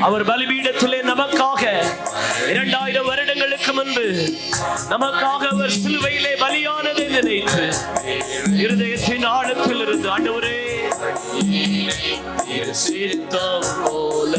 அவர் பலிபீடத்திலே நமக்காக இரண்டாயிரம் வருடங்களுக்கு முன்பு நமக்காக அவர் சிலுவையிலே பலியானதை நினைத்து இருதயத்தின் ஆழத்தில் இருந்து ஆண்டவரே போல.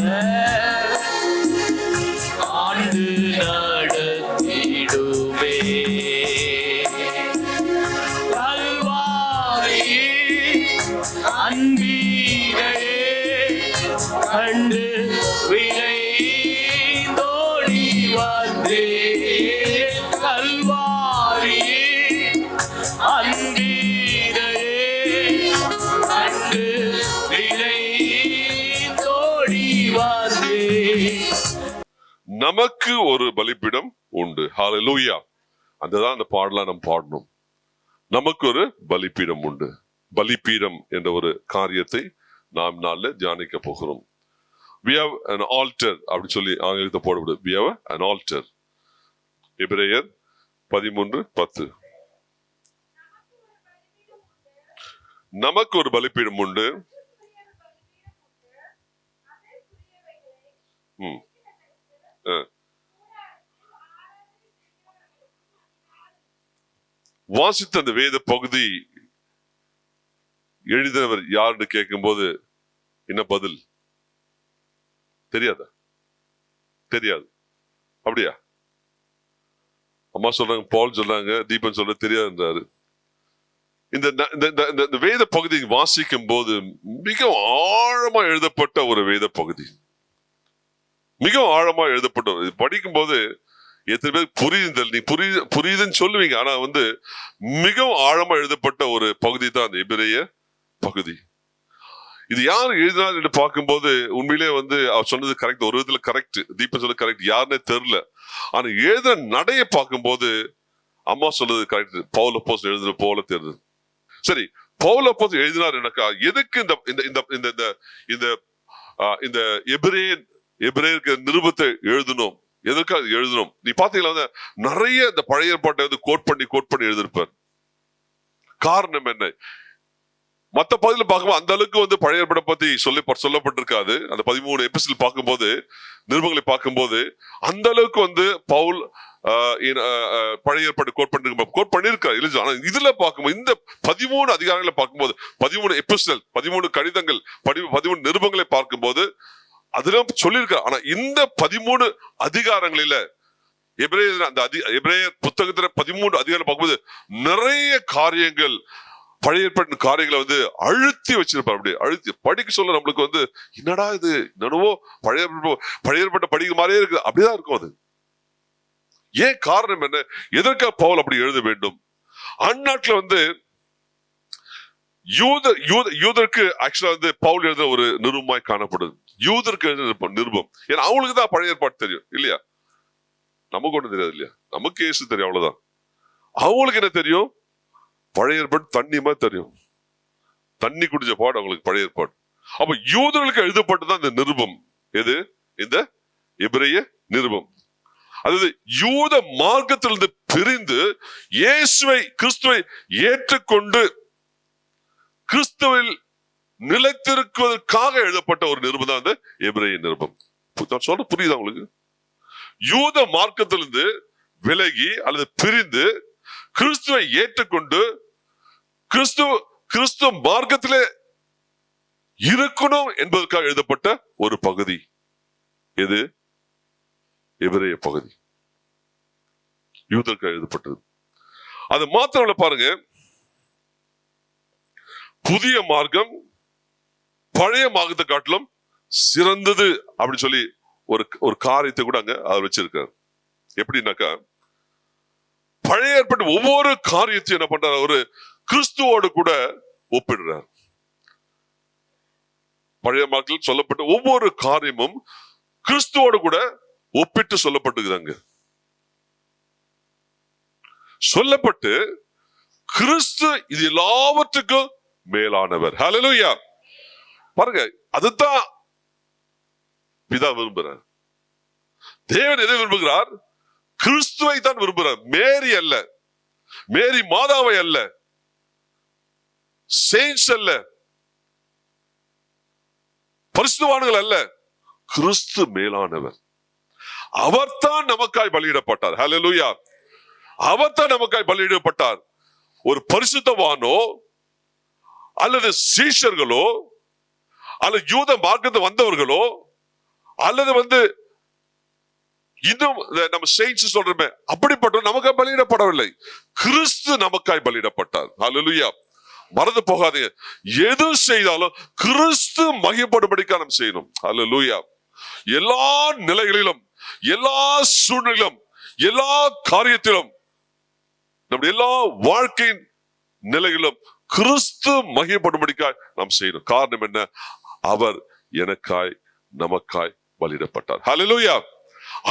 நமக்கு ஒரு பலிப்பிடம் உண்டு. ஹalleluya அதுதான் அந்த பாடலாம் நம்ம பாடணும். நமக்கு ஒரு பலிப்பீடம் உண்டு. பலிப்பீடம் என்ற ஒரு காரியத்தை நாம் நாளில் தியானிக்க போகிறோம். வி ஹவ் அன் ஆல்டர் அப்படின்னு சொல்லி ஆங்கிலத்தை போடப்படுது வி ஹவ் அன் ஆல்டர் இப்ரேயர் பதிமூன்று பத்து. நமக்கு ஒரு பலிப்பீடம் உண்டு. ம். அஹ். வாசித்த அந்த வேத பகுதி எழுதினவர் யாருன்னு கேட்கும்போது என்ன பதில்? தெரியாதா? தெரியாது. அப்படியா? அம்மா சொல்றாங்க பால் சொல்றாங்க தீபன் சொல்ற தெரியாதுன்றாரு. இந்த இந்த- இந்த- இந்த- இந்த வேத பகுதி வாசிக்கும் போது மிக ஆழமா எழுதப்பட்ட ஒரு வேத பகுதி. மிகவும் ஆழமா எழுதப்பட்ட இது படிக்கும்போது எத்தனை பேர் புரியுதல் நீ புரியுது புரியுதுன்னு சொல்லுவீங்க. ஆனா வந்து மிகவும் ஆழமா எழுதப்பட்ட ஒரு பகுதி தான் அந்த எபிரேய பகுதி. இது யார் எழுதினார் என்று பார்க்கும்போது உண்மையிலே வந்து அவர் சொன்னது கரெக்ட் ஒரு விதத்துல கரெக்ட் தீபன் சொன்னது கரெக்ட் யாருன்னே தெரியல. ஆனா எழுதுன நடைய பார்க்கும்போது அம்மா சொல்றது கரெக்ட் பவுல போஸ் எழுதுன போல தெரியுது. சரி பவுல போஸ் எழுதினார் எனக்கா எதுக்கு இந்த இந்த இந்த இந்த இந்த இந்த இந்த எபிரேயருக்கு நிருபத்தை எழுதணும் எதற்காக எழுதணும் நீ பாத்தீங்களா நிறைய இந்த பழைய ஏற்பாட்டை வந்து கோட் பண்ணி கோட் பண்ணி எழுதிருப்பார் காரணம் என்ன? மத்த பகுதியில் பார்க்கும்போது அந்த அளவுக்கு வந்து பழைய படம் பத்தி சொல்லி சொல்லப்பட்டிருக்காது. அந்த பதிமூணு எபிசோட் பார்க்கும்போது நிருபங்களை பார்க்கும்போது அந்த அளவுக்கு வந்து பவுல் ஆஹ், பழைய ஏற்பாடு கோட் பண்ணி கோட் பண்ணியிருக்காரு. எழுதி ஆனா இதுல பார்க்கும்போது இந்த பதிமூணு அதிகாரங்களை பார்க்கும்போது பதிமூணு எபிசோட் பதிமூணு கடிதங்கள் பதிமூணு நிருபங்களை பார்க்கும்போது அதெல்லாம் சொல்லியிருக்காரு ஆனா இந்த பதிமூணு அதிகாரங்களில எபிரேயர் அந்த அதி எபிரேயர் புத்தகத்துல பதிமூணு அதிகாரம் பார்க்கும்போது நிறைய காரியங்கள் பழைய காரியங்களை வந்து அழுத்தி வச்சிருப்பார். அப்படி அழுத்தி படிக்க சொல்ல நம்மளுக்கு வந்து என்னடா இது? என்னவோ பழைய பழையப்பட்ட பழைய படிக்கிற மாதிரியே இருக்கு அப்படிதான் இருக்கும் அது. ஏன் காரணம் என்ன? எதற்காக பவுல் அப்படி எழுத வேண்டும்? அந்நாட்டுல வந்து யூத யூத யூதருக்கு ஆக்சுவலா வந்து பவுல் எழுத ஒரு நிருபமாய் காணப்படுது. யூதருக்கு எழுத நிருபம்? ஏன்னா அவங்களுக்கு தான் பழைய ஏற்பாடு தெரியும் இல்லையா? நமக்கு ஒன்றும் தெரியாது இல்லையா? நமக்கு ஏசு தெரியும் அவ்வளவுதான். அவங்களுக்கு என்ன தெரியும்? பழைய ஏற்பாடு தண்ணி மாதிரி தெரியும். தண்ணி குடிச்ச பாடு அவங்களுக்கு பழைய ஏற்பாடு. அப்ப யூதர்களுக்கு எழுதப்பட்டதான் இந்த நிருபம். எது? இந்த இப்ரைய நிருபம். அதாவது யூத மார்க்கத்திலிருந்து பிரிந்து இயேசுவை கிறிஸ்துவை ஏற்றுக்கொண்டு கிறிஸ்துவில் நிலைத்திருக்குவதற்காக எழுதப்பட்ட ஒரு நிருபம் தான் இந்த எபிரேய நிருபம். நான் சொல்ற புரியுதா உங்களுக்கு? யூத மார்க்கத்திலிருந்து விலகி அல்லது பிரிந்து கிறிஸ்துவை ஏற்றுக்கொண்டு கிறிஸ்துவ கிறிஸ்துவ மார்க்கத்திலே இருக்கணும் என்பதற்காக எழுதப்பட்ட ஒரு பகுதி. எது? எபிரேய பகுதி. யூதருக்கு எழுதப்பட்டது. அது மாத்திரம் பாருங்க. புதிய மார்க்கம் பழைய மார்க்கத்தை காட்டிலும் சிறந்தது அப்படின்னு சொல்லி ஒரு ஒரு காரியத்தை கூட அங்க அவர் வச்சிருக்காரு. எப்படின்னாக்கா பழைய ஏற்பட்ட ஒவ்வொரு காரியத்தையும் என்ன பண்றாரு ஒரு கிறிஸ்துவோடு கூட ஒப்பிடுறார். பழைய மார்க்கில் சொல்லப்பட்ட ஒவ்வொரு காரியமும் கிறிஸ்துவோடு கூட ஒப்பிட்டு சொல்லப்பட்டுகிறாங்க. சொல்லப்பட்டு கிறிஸ்து இது எல்லாவற்றுக்கும் மேலானவர். ஹalleluya பாருங்க அதுதான் பிதா விரும்புறார். தேவன் எதை விரும்புகிறார்? கிறிஸ்துவை தான் விரும்புகிறார் மேரி அல்ல. மேரி மாதாவை அல்ல. செயின்ஸ் அல்ல. பரிசுத்தவான்கள் அல்ல. கிறிஸ்து மேலானவர். அவர்தான் நமக்காய் பலியிடப்பட்டார். ஹலோ யார் அவர் தான் நமக்காய் பலியிடப்பட்டார். ஒரு பரிசுத்தவானோ அல்லது சீஷர்களோ அல்லது யூத மார்க்கத்தை வந்தவர்களோ அல்லது வந்து இன்னும் நம்ம செயின்ஸ் சொல்றோமே அப்படிப்பட்ட நமக்காய் பலியிடப்படவில்லை. கிறிஸ்து நமக்காய் பலியிடப்பட்டார். அலுலுயா மறந்து போகாதீங்க எது செய்தாலும் கிறிஸ்து மகிப்படும்படிக்கா நம்ம செய்யணும். ஹalleluya எல்லா நிலைகளிலும் எல்லா சூழ்நிலையிலும் எல்லா காரியத்திலும் நம்முடைய எல்லா வாழ்க்கையின் நிலையிலும் கிறிஸ்து மகிப்படும்படிக்காய் நாம் செய்யணும். காரணம் என்ன? அவர் எனக்காய் நமக்காய் பலியிடப்பட்டார். ஹலலூயா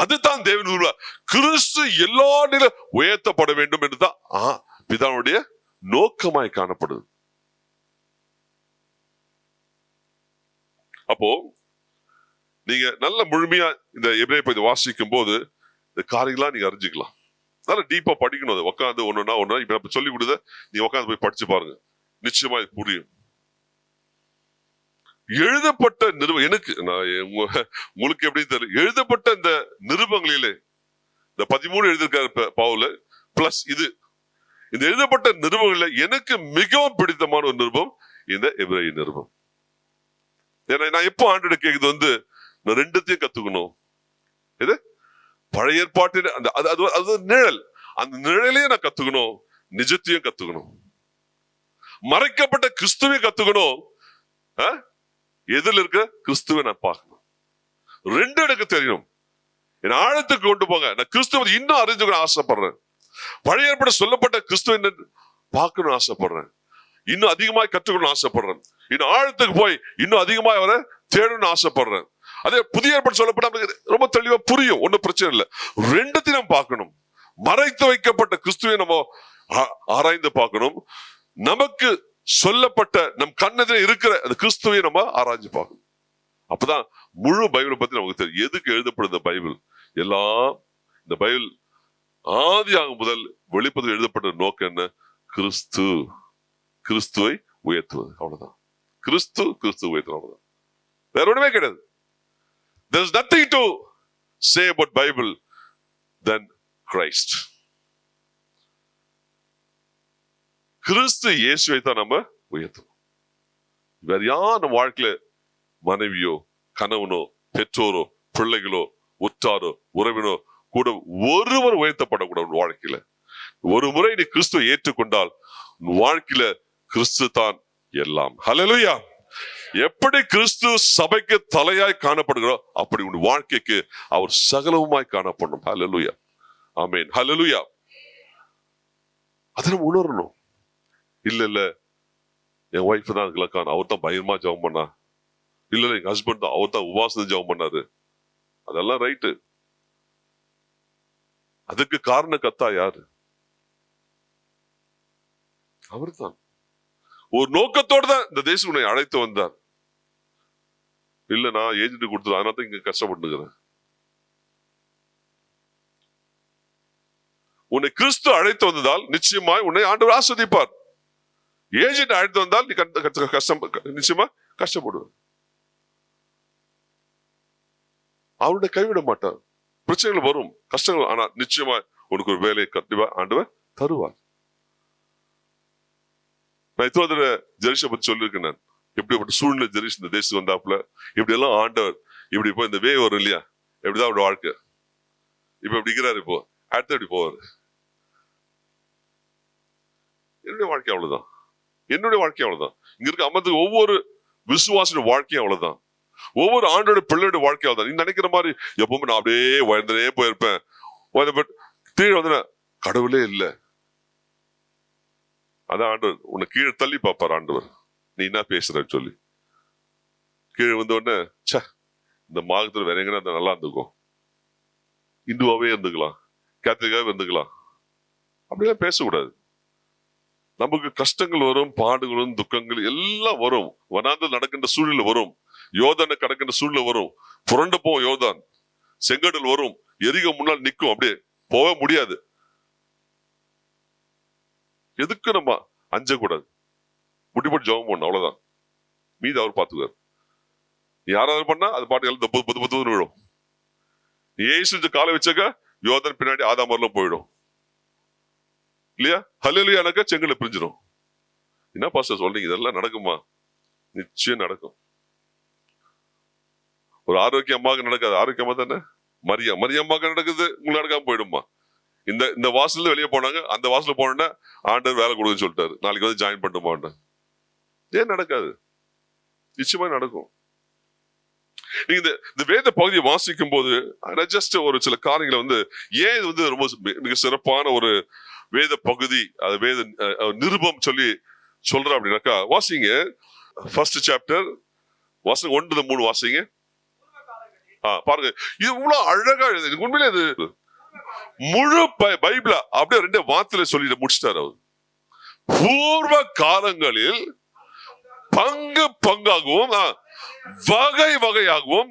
அதுதான் தேவன் உருவா. கிறிஸ்து எல்லா நில உயர்த்தப்பட வேண்டும் என்றுதான் பிதாவுடைய நோக்கமாய் காணப்படுது. அப்போ நீங்க நல்ல முழுமையா இந்த எபிரேய பகுதி வாசிக்கும் போது இந்த காரியங்களா நீங்க அறிஞ்சுக்கலாம். நல்ல டீப்பா படிக்கணும் அதை. உட்காந்து ஒண்ணுனா ஒண்ணு இப்ப சொல்லி கொடுத்த நீ உட்காந்து போய் படிச்சு பாருங்க. நிச்சயமா இது புரியும். எழுதப்பட்ட நிருப எனக்கு நான் உங்களுக்கு எப்படி தெரியல. எழுதப்பட்ட இந்த நிருபங்களிலே இந்த பதிமூணு எழுதியிருக்காரு பாவுல பிளஸ் இது. இந்த எழுதப்பட்ட நிருபங்கள்ல எனக்கு மிகவும் பிடித்தமான ஒரு நிருபம் இந்த எபிரேய நிருபம். ஏன்னா நான் எப்போ ஆண்டு கேக்குது வந்து நான் ரெண்டுத்தையும் கத்துக்கணும். எது? பழைய ஏற்பாட்டில் அந்த அது அது அது நிழல். அந்த நிழலையும் நான் கத்துக்கணும். நிஜத்தையும் கத்துக்கணும். மறைக்கப்பட்ட கிறிஸ்துவையும் கத்துக்கணும். எதில் இருக்க? கிறிஸ்துவை நான் பார்க்கணும். ரெண்டு எனக்கு தெரியும். என் ஆழத்துக்கு கொண்டு போங்க. நான் கிறிஸ்துவை இன்னும் அறிஞ்சுக்கணும் ஆசைப்படுறேன். பழைய ஏற்பட சொல்லப்பட்ட கிறிஸ்துவ என்னன்னு பார்க்கணும்னு ஆசைப்படுறேன். இன்னும் அதிகமாக கற்றுக்கணும்னு ஆசைப்படுறேன். இன்னும் ஆழத்துக்கு போய் இன்னும் அதிகமாய் வர தேடணும்னு ஆசைப்படுறேன். அதே புதிய ஏற்பாடு சொல்லப்பட்ட ரொம்ப தெளிவா புரியும். ஒன்றும் பிரச்சனை இல்லை. ரெண்டுத்தையும் நம்ம பார்க்கணும். மறைத்து வைக்கப்பட்ட கிறிஸ்துவை நம்ம ஆ- ஆராய்ந்து பார்க்கணும். நமக்கு சொல்லப்பட்ட நம் கண்ணெதிரே இருக்கிற அந்த கிறிஸ்துவை நம்ம ஆராய்ஞ்சு பார்க்கணும். அப்பதான் முழு பைபிளை பத்தி நமக்கு தெரியும். எதுக்கு எழுதப்படுது இந்த பைபிள்? எல்லாம் இந்த பைபிள் ஆதி ஆகும் முதல் வெளிப்பதில் எழுதப்பட்ட நோக்கம் என்ன? கிறிஸ்து. கிறிஸ்துவை உயர்த்துவது. அவ்வளவுதான். கிறிஸ்து கிறிஸ்து உயர்த்துவது. அவ்வளவுதான். வேற ஒண்ணுமே கிடையாது. There is nothing to say about bible than christ. கிறிஸ்து இயேசுவை தான் நம்ம உயர்த்தணும் வேற யார் நம்ம வாழ்க்கையில மனைவியோ கணவனோ பெற்றோரோ பிள்ளைகளோ உற்றாரோ உறவினோ கூட ஒருவர் உயர்த்தப்படக்கூடாது உன் வாழ்க்கையில. ஒரு முறை நீ கிறிஸ்துவ ஏற்றுக்கொண்டால் வாழ்க்கையில கிறிஸ்து தான் எல்லாம். ஹலலுயா எப்படி கிறிஸ்து சபைக்கு தலையாய் காணப்படுகிறோ அப்படி உன் வாழ்க்கைக்கு அவர் சகலவுமாய் காணப்படணும். ஹலலுயா ஆமென் ஹலலுயா அதை நம்ம உணரணும். இல்ல இல்ல. என் ஒய்ஃப் தான் அதுக்கெல்லாம் அவர் தான் பயமா ஜெபம் பண்ணா. இல்ல இல்ல எங்க ஹஸ்பண்ட் தான். அவர் தான் உபாசனை ஜெபம் பண்ணாரு. அதெல்லாம் ரைட்டு அதுக்கு காரண கத்தா யாரு? அவர்தான். ஒரு நோக்கத்தோடு தான் இந்த தேசம் உன்னை அழைத்து வந்தார். இல்ல நான் ஏஜென்ட் கொடுத்தது. அதனால தான் இங்க கஷ்டப்பட்டுக்கிறேன். உன்னை கிறிஸ்து அழைத்து வந்ததால் நிச்சயமாய் உன்னை ஆண்டவர் ஆஸ்வதிப்பார். ஏஜென்ட் அழைத்து வந்தால் நீ கஷ்ட- கஷ்டம் நிச்சயமா கஷ்டப்படுவ அவருடைய கைவிட மாட்டார். பிரச்சனைகள் வரும். கஷ்டங்கள் ஆனா நிச்சயமா உனக்கு ஒரு வேலையை கண்டிப்பா ஆண்டவர் தருவார். நான் இத்தோதர தடவை ஜெரிஷை பத்தி சொல்லியிருக்கேன் நான். எப்படிப்பட்ட சூழ்நிலை ஜெரிஷ் இந்த தேசத்துக்கு வந்தாப்புல இப்படி எல்லாம் ஆண்டவர் இப்படி இப்போ இந்த வே வரும் இல்லையா? எப்படிதான் அவரோட வாழ்க்கை. இப்ப இப்படி இருக்கிறாரு இப்போ. அடுத்து எப்படி போவாரு. என்னுடைய வாழ்க்கை அவ்வளவுதான். என்னுடைய வாழ்க்கை அவ்வளவுதான். இங்க இருக்க அமர்ந்து ஒவ்வொரு விசுவாசியோட வாழ்க்கையும் அவ்வளவுதான். ஒவ்வொரு ஆண்டோட பிள்ளையோட வாழ்க்கை அவ்வளவுதான். நீ நினைக்கிற மாதிரி எப்பவுமே நான் அப்படியே உயர்ந்தே போயிருப்பேன் கீழே வந்து கடவுளே இல்லை. அதான் ஆண்டவர் உன்னை கீழே தள்ளி பார்ப்பார் ஆண்டவர். நீ என்ன பேசுறன்னு சொல்லி. கீழே வந்த உடனே ச்சே இந்த மாதத்துல வேற எங்கன்னா நல்லா இருந்துக்கும். இந்துவாவே இருந்துக்கலாம். கேத்தலிக்காவே இருந்துக்கலாம். அப்படிலாம் பேசக்கூடாது. நமக்கு கஷ்டங்கள் வரும் பாடுகளும் துக்கங்கள் எல்லாம் வரும். வனாந்தல் நடக்கின்ற சூழல் வரும். யோதனை கடக்கின்ற சூழல் வரும். புரண்டு போவோம் யோதான் செங்கடல் வரும். எரிக முன்னால் நிற்கும். அப்படியே போக முடியாது. எதுக்கு நம்ம அஞ்சக்கூடாது? முடிப்பட்டு ஜெபம் பண்ணணும். அவ்வளவுதான். மீது அவர் பார்த்துக்கார் யாராவது பண்ணா அது பாட்டுகள் புது புது புது விழும். ஏசு காலை வச்சாக்க யோதன் பின்னாடி ஆதாமர்லாம் போயிடும். இல்லையா? ஹல்லேலூயானாக்கா செங்கலை பிரிஞ்சிடும் என்ன பாஸ்டர் சொல்றீங்க? இதெல்லாம் நடக்குமா? நிச்சயம் நடக்கும். ஒரு ஆரோக்கியமாக நடக்காது. ஆரோக்கியமா தானே? மரியா மரியம்மாக்கு நடக்குது. உங்களுக்கு நடக்காம போயிடுமா? இந்த இந்த வாசல்ல வெளியே போனாங்க. அந்த வாசல்ல போனோன்னா ஆண்டவர் வேலை கொடுக்குன்னு சொல்லிட்டாரு. நாளைக்கு வந்து ஜாயின் பண்ணிட்டு ஏன் நடக்காது? நிச்சயமா நடக்கும். நீங்க இந்த இந்த வேத பகுதியை வாசிக்கும் போது ஜஸ்ட் ஒரு சில காரியங்களை வந்து ஏன் இது வந்து ரொம்ப மிக சிறப்பான ஒரு வேத பகுதி அது வேத நிருபம் சொல்லி சொல்ற அப்படின்னாக்கா வாசிங்க. ஃபர்ஸ்ட் சாப்டர் வாசிங்க ஒன்று மூணு வாசிங்க. ஆ பாருங்க. இது இவ்வளவு அழகா எழுது. எனக்கு உண்மையிலே இது முழு பை- அப்படியே ரெண்டே வார்த்தையில சொல்லிட்டு முடிச்சிட்டாரு அவர். பூர்வ காலங்களில் பங்கு பங்காகவும் ஆ, வகை வகையாகவும்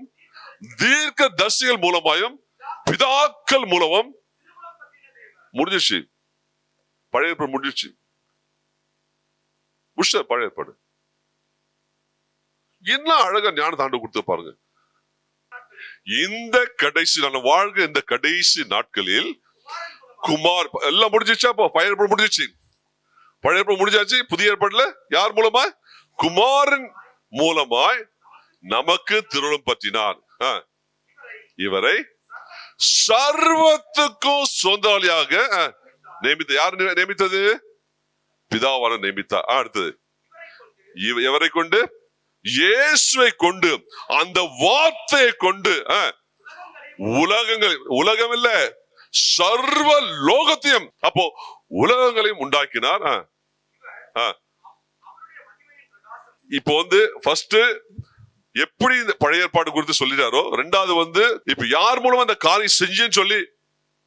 தீர்க்க தரிசிகள் மூலமாயும் பிதாக்கள் மூலமும் முடிஞ்சிச்சு பழைய ஏற்பாடு முடிஞ்சிச்சு முடிச்சார் பழைய ஏற்பாடு. என்ன அழகா ஞான தாண்டு கொடுத்து பாருங்க. இந்த கடைசி நான் வாழ்க இந்த கடைசி நாட்களில் குமார் எல்லாம் முடிஞ்சிச்சா அப்போ பழைய ஏற்பாடு முடிஞ்சிச்சு பழைய ஏற்பாடு முடிஞ்சாச்சு. புதிய ஏற்பாடுல யார் மூலமா குமாரன் மூலமாய் நமக்கு திருமணம் பற்றினார். இவரை சர்வத்துக்கும் சொந்தாளியாக நியமித்த யார் நியமித்தது? பிதாவான நியமித்தார் ஆ, அடுத்தது. எவரை கொண்டு? இயேசுவை கொண்டு. அந்த வார்த்தையை கொண்டு உலகங்கள் உலகம் இல்ல சர்வ லோகத்தையும் அப்போ உலகங்களையும் உண்டாக்கினார் இப்போ வந்து ஃபர்ஸ்ட் எப்படி இந்த பழைய ஏற்பாடு குறித்து சொல்லிட்டாரோ ரெண்டாவது வந்து இப்ப யார் மூலமா அந்த காரியம் செஞ்சுன்னு சொல்லி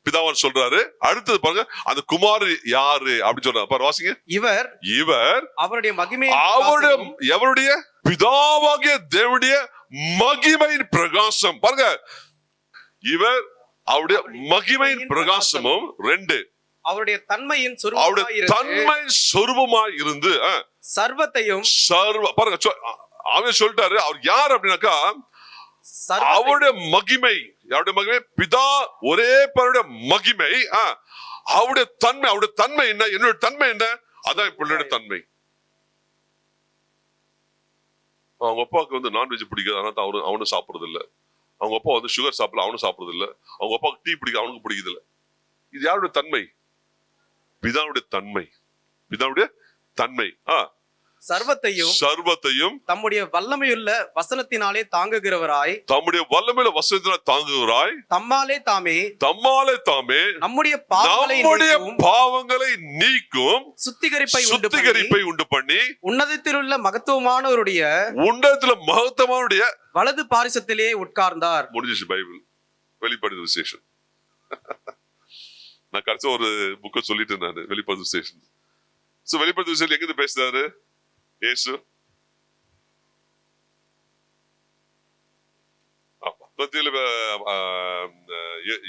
பிதாவான் சொல்றாரு. அடுத்தது பாருங்க அந்த குமார் யாரு அப்படின்னு சொல்றாரு. பாரு வாசிங்க. இவர் இவர் அவருடைய மகிமை அவருடைய எவருடைய? பிதாவாகிய தேவனுடைய மகிமையின் பிரகாசம். பாருங்க இவர் அவருடைய மகிமையின் பிரகாசமும் ரெண்டு. அவருடைய தன்மையின் அவருடைய சுரூபமாய் இருந்து தன்மை சொருபமாய் இருந்து சர்வத்தையும் சர்வ பாருங்க அவர் சொல்லிட்டாரு. அவர் யார் அப்படின்னாக்கா அவருடைய மகிமை அவருடைய மகிமை பிதா ஒரே பேருடைய மகிமை அவருடைய தன்மை அவருடைய தன்மை என்ன என்னுடைய தன்மை என்ன? அதான் பிள்ளையோட தன்மை. அவங்க அப்பாவுக்கு வந்து நான்வெஜ் பிடிக்காது தான் அவரு அவனும் சாப்பிடுறது இல்ல அவங்க அப்பா வந்து சுகர் சாப்பிடல அவனும் சாப்பிடுறது இல்ல அவங்க அப்பாவுக்கு டீ பிடிக்க அவனுக்கு பிடிக்குது இல்ல இது யாருடைய தன்மை? பிதாவுடைய தன்மை. பிதாவுடைய தன்மை ஆ. சர்வத்தையும் சர்வத்தையும் தம்முடைய வல்லமையுள்ள வசனத்தினாலே தாங்குகிறவராய் தம்முடைய வல்லமையில வசனத்தினால் தாங்குகிறாய் தம்மாலே தாமே தம்மாலே தாமே நம்முடைய நம்முடைய பாவங்களை நீக்கும் சுத்திகரிப்பை உண்டு பண்ணி சுத்திகரிப்பை உண்டு பண்ணி உன்னதத்திலுள்ள மகத்துவமானவருடைய உண்டத்துல மகத்தமானுடைய வலது பாரிசத்திலே உட்கார்ந்தார். முடிஞ்சிச்சு பைபிள். வெளிப்படுது விசேஷம். நான் கடைசி ஒரு புக்கை சொல்லிட்டு நான் வெளிப்படுது விசேஷம். சோ வெளிப்படுது விசேஷம் எங்கிருந்து பேசுறாரு இயேசு பத்தியில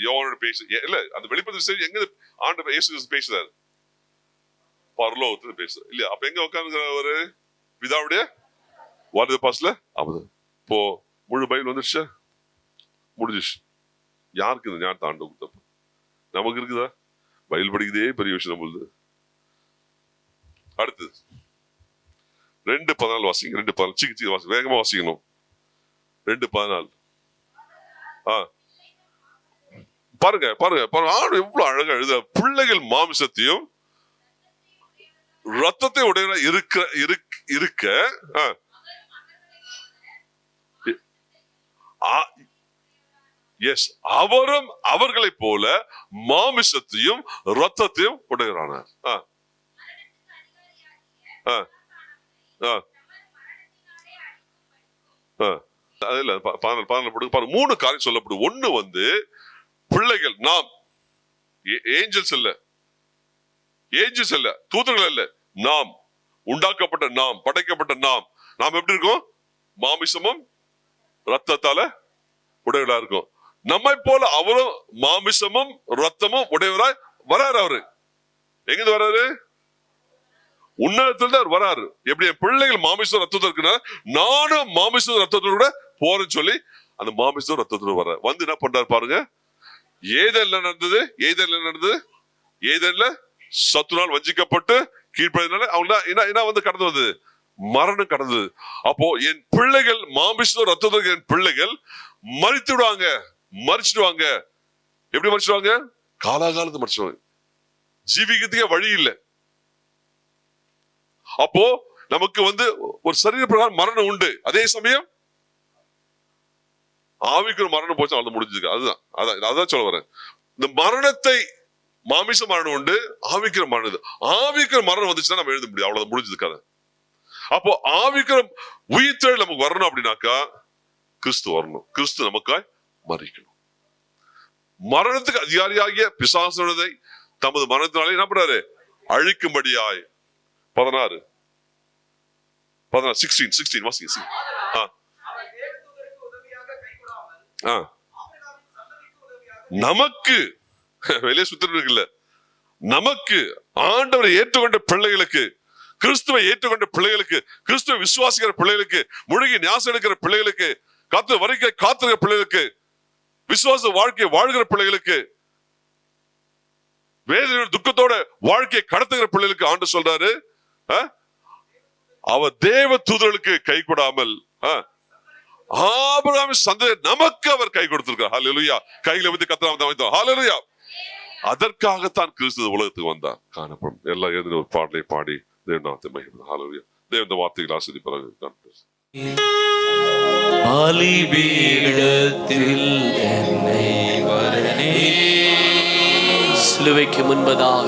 யோனோட பேசு இல்ல அந்த வெளிப்படுது விஷயம் எங்க ஆண்டு இயேசு பேசுறாரு பரலோகத்துல பேசுறாரு இல்ல அப்ப எங்க உட்காந்துக்கிறவரு பிதாவுடைய வலது பாஸ்ல ஆமாது இப்போ முழு பயில் வந்துருச்சு முடிஞ்சிச்சு யாருக்கு இந்த ஞானத்தை ஆண்டு கொடுத்தப்ப நமக்கு இருக்குதா பயில் படிக்கிறதே பெரிய விஷயம் நம்மளுது அடுத்தது ரெண்டு பதினாலு வாசிங்க ரெண்டு பதினாலு. சீக்கிரம் வாசி வேகமா வாசிக்கணும். ரெண்டு பதினாலு. ஆ. பாருங்க பாருங்க பாருங்க. ஆடு எவ்வளவு அழகா எழுத பிள்ளைகள் மாமிசத்தையும் ரத்தத்தை உடைய இருக்க இருக்க- எஸ் அவரும் அவர்களை போல மாமிசத்தையும் ரத்தத்தையும் உடையவரானார் ஆ. ஆ. ஆ. ஆ. அது இல்ல பதினாலு பதினாலு போட்டு பாருங்க மூணு காரியம் சொல்லப்படும். ஒண்ணு வந்து பிள்ளைகள் நாம். ஏஞ்சல்ஸ் இல்ல. ஏஞ்சல்ஸ் இல்ல. தூதர்கள் இல்ல. நாம். உண்டாக்கப்பட்ட நாம் படைக்கப்பட்ட நாம். நாம் எப்படி இருக்கோம்? மாமிசமும் ரத்தத்தால உடையவரா இருக்கும். நம்மை போல அவரும் மாமிசமும் ரத்தமும் உடையவராய் வராரு அவரு. எங்கிருந்து வர்றாரு உன்னதத்துல அவர் வராரு. எப்படி என் பிள்ளைகள் மாமிசம் ரத்தத்தில் இருக்குன்னா நானும் மாமிசம் ரத்தத்தோட கூட போறேன்னு சொல்லி அந்த மாமிசம் ரத்தத்தோட வர. வந்து என்ன பண்றாரு பாருங்க. ஏதெல்லாம் நடந்தது? ஏதெல்லாம் நடந்தது? ஏதெல்ல சத்துனால் வஞ்சிக்கப்பட்டு கீழ்ப்படினால அவங்க என்ன என்ன வந்து கடந்து வந்தது? மரணம் கடந்தது. அப்போ என் பிள்ளைகள் மாமிசம் ரத்தத்தோட என் பிள்ளைகள் மறித்து விடுவாங்க. மறிச்சிடுவாங்க எப்படி மறிச்சிடுவாங்க காலாகாலத்து மறிச்சிடுவாங்க ஜீவிக்கிறதுக்கே வழி இல்லை. அப்போ நமக்கு வந்து ஒரு சரீர பிரகாரம் மரணம் உண்டு. அதே சமயம் ஆவிக்கு மரணம் போச்சு அவ்வளவு முடிஞ்சிருக்கு. அதுதான். அதான் அதான் சொல்ல வரேன். இந்த மரணத்தை மாமிச மரணம் உண்டு ஆவிக்கிற மரணம் ஆவிக்கிற மரணம் வந்துச்சுன்னா நம்ம எழுத முடியும். அவ்வளவு முடிஞ்சது கதை. அப்போ ஆவிக்கிற உயிர்த்தெழு நமக்கு வரணும் அப்படின்னாக்கா கிறிஸ்து வரணும். கிறிஸ்து நமக்காய் மறிக்கணும். மரணத்துக்கு அதிகாரியாகிய பிசாசனதை தமது மரணத்தினாலே என்ன பண்றாரு? அழிக்கும்படியாய். பதினாறு. பதினாறு சிக்ஸ்டீன் சிக்ஸ்டீன் வாசிங்க ஆ. ஆ. நமக்கு வெளியே சுத்திட்டு இருக்குல்ல. நமக்கு ஆண்டவரை ஏற்றுக்கொண்ட பிள்ளைகளுக்கு கிறிஸ்துவை ஏற்றுக்கொண்ட பிள்ளைகளுக்கு கிறிஸ்துவை விசுவாசிக்கிற பிள்ளைகளுக்கு முழுகி ஞாசம் எடுக்கிற பிள்ளைகளுக்கு காத்து வரைக்க காத்திருக்கிற பிள்ளைகளுக்கு விசுவாச வாழ்க்கையை வாழ்கிற பிள்ளைகளுக்கு வேதனையோட துக்கத்தோட வாழ்க்கையை கடத்துகிற பிள்ளைகளுக்கு ஆண்டு சொல்றாரு. அவ தேவ தூதர்களுக்கு கை கொடாமல் ஆ, சந்ததி நமக்கு அவர் கை கொடுத்திருக்கார் ஹalleluya. கையில வந்து கத்தரா வந்து ஹalleluya. அதற்காகத்தான் கிறிஸ்து உலகத்துக்கு வந்தார். காணப்படும். எல்லா எழுதின ஒரு பாடலை பாடி தேவநாத்தை மகிழ்ந்து ஹalleluya. தேவ இந்த வார்த்தைகள் ஆசிரியப்பார்கள் பலிபீடத்தில் என்னை வரணே. சிலுவைக்கு முன்பதாக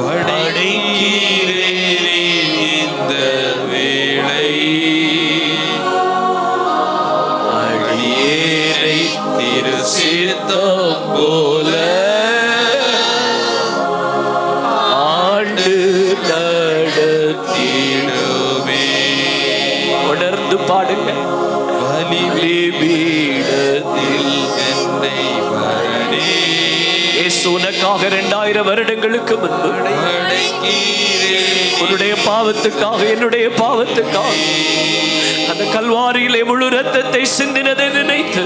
படைக்கிறேன். இயேசு இரண்டாயிரம் வருடங்களுக்கு முன்பு. உன்னுடைய பாவத்துக்காக என்னுடைய பாவத்துக்காக அந்த கல்வாரியிலே முழு ரத்தத்தை சிந்தினதை நினைத்து.